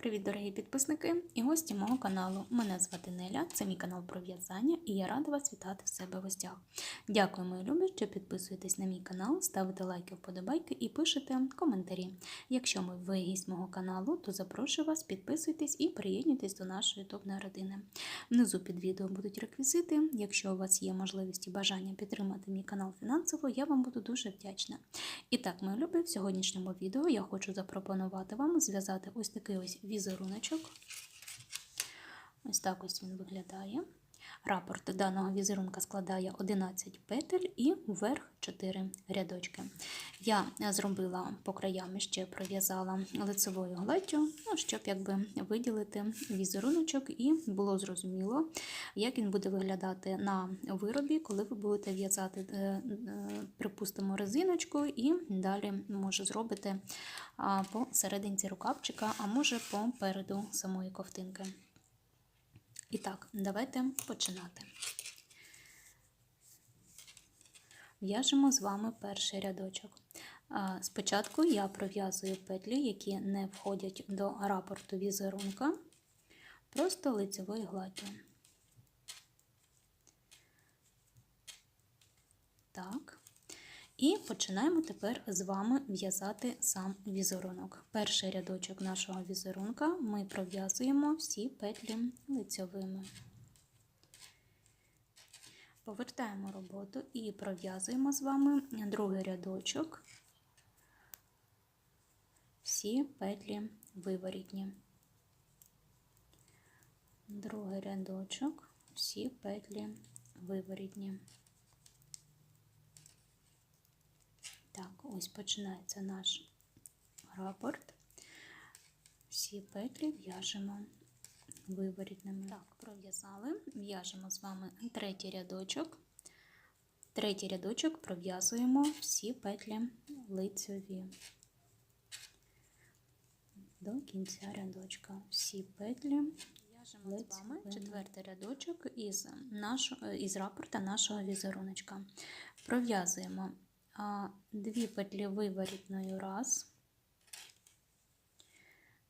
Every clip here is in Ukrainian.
Привіт, дорогі підписники і гості мого каналу. Мене звати Неля, це мій канал про в'язання, і я рада вас вітати в себе в гостях. Дякую, мої любі, що підписуєтесь на мій канал, ставите лайки, вподобайки і пишете коментарі. Якщо ви ви гість мого каналу, то запрошую вас, підписуйтесь і приєднуйтесь до нашої ютубної родини. Внизу під відео будуть реквізити. Якщо у вас є можливість і бажання підтримати мій канал фінансово, я вам буду дуже вдячна. І так, мої любі, в сьогоднішньому відео я хочу запропонувати вам зв'язати ось такий ось візеруночок. Ось так ось він виглядає. Рапорт даного візерунка складає 11 петель і вверх 4 рядочки. Я зробила по краям ще пров'язала лицевою гладдю, ну, щоб якби виділити візеруночок, і було зрозуміло, як він буде виглядати на виробі, коли ви будете в'язати, е, е, припустимо, резиночку, і далі може зробити по серединці рукавчика, а може попереду самої ковтинки. І так, давайте починати. В'яжемо з вами перший рядочок. Спочатку я пров'язую петлі, які не входять до рапорту візерунка, просто лицевою гладдю. Так. І починаємо тепер з вами в'язати сам візерунок. Перший рядочок нашого візерунка ми пров'язуємо всі петлі лицьовими. Повертаємо роботу і пров'язуємо з вами другий рядочок, всі петлі виворітні. Другий рядочок, всі петлі виворітні. Так, ось починається наш рапорт. Всі петлі в'яжемо виворітними. Так, пров'язали, в'яжемо з вами третій рядочок. Третій рядочок пров'язуємо всі петлі лицьові. До кінця рядочка. Всі петлі в'яжемо з вами четвертий рядочок із, нашого, із рапорта нашого візеруночка. Пров'язуємо дві петлі виворітною раз,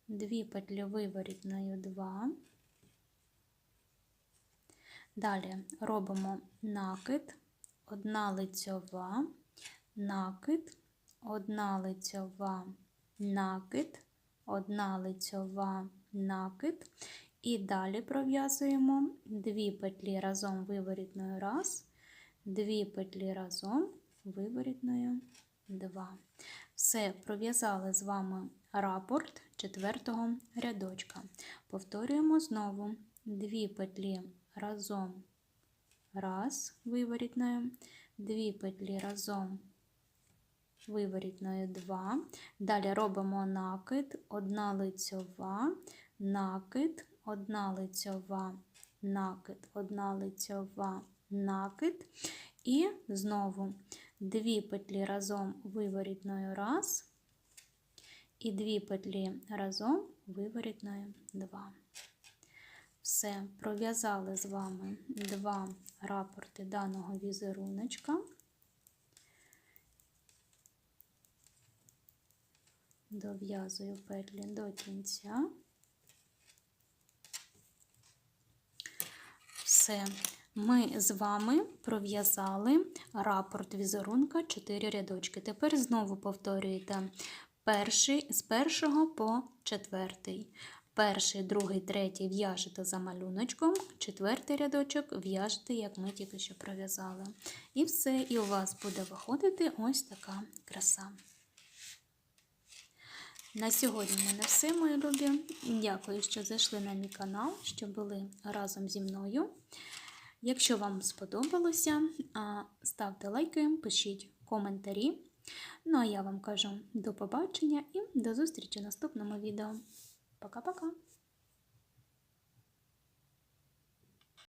дві петлі виворітною два. Далі робимо накид, одна лицьова, накид, одна лицьова, накид, одна лицьова, накид. І далі пров'язуємо дві петлі разом виворітною раз, дві петлі разом виворітною 2. Все, пров'язали з вами рапорт четвертого рядочка. Повторюємо знову. Дві петлі разом, раз, виворітною, дві петлі разом, виворітною 2. Далі робимо накид, одна лицьова, накид, одна лицьова, накид, одна лицьова, накид. І знову дві петлі разом виворітною раз, і дві петлі разом виворітною два. Все, пров'язали з вами два рапорти даного візеруночка. Дов'язую петлі до кінця. Все. Ми з вами пров'язали рапорт візерунка 4 рядочки. Тепер знову повторюєте перший, з першого по четвертий. Перший, другий, третій в'яжете за малюночком, четвертий рядочок в'яжете, як ми тільки що пров'язали. І все, і у вас буде виходити ось така краса. На сьогодні в мене все, мої любі. Дякую, що зайшли на мій канал, що були разом зі мною. Якщо вам сподобалося, ставте лайки, пишіть коментарі. Ну а я вам кажу до побачення і до зустрічі в наступному відео. Пока-пока!